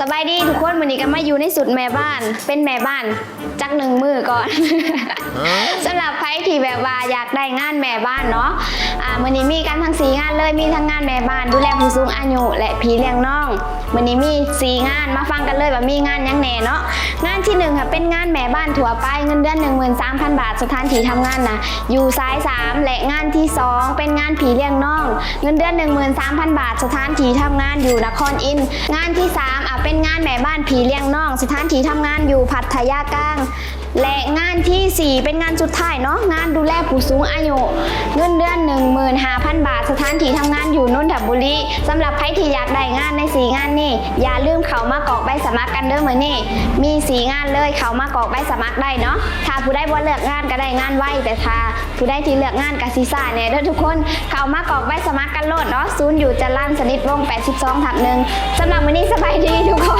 สบายดีทุกคนวันนี้ก็มาอยู่ในสุดแม่บ้าน เป็นแม่บ้าน จักหนึ่งมือก่อน ส ที่แบบว่าอยากได้งานแม่บ้านเนาะอ่าวันนี้มีกันทั้งสีงานเลยมีทั้งงานแม่บ้าน ดูแลผู้สูงอายุและผีเลี้ยงน้องวันนี้มีสีงานมาฟังกันเลยว่ามีงานยังแหน่เนาะงานที่หนึ่งค่ะเป็นงานแม่บ้านถั่วไปเงินเดือน13,000 บาทสถานที่ทำงานนะอยู่ซ้ายสามและงานที่สองเป็นงานผีเลี้ยงน้องเงินเดือน13,000 บาท สถานที่ทำงานอยู่นครอินงานที่สามอะเป็นงานแม่บ้านผีเลี้ยงน้อง สถานที่ทำงานอยู่พัทยากลาง และง ทีสี่ 4 เป็นงานสุดท้ายเนาะงานดูแลผู้สูงอายุ เงินเดือน 15,000 บาท สถานที่ทำงานอยู่นนทบุรีสำหรับใครที่อยากได้งานในสีงานนี่ อย่าลืมเขามากรอกใบสมัครกันเด้อเหมือนนี่มีสีงานเลยเขามากรอกใบสมัครได้เนาะถ้าผู้ได้บ่เลือกงานก็ได้งานไว้แต่ถ้าผู้ได้ที่เลือกงานกสิซ่าเนี่ยเด้อทุกคนเขามากรอกใบสมัครกันโลดเนาะศูนย์อยู่จรัญสนิทวง 82ทับหนึ่งสำหรับวันนี้สบายดีทุกคน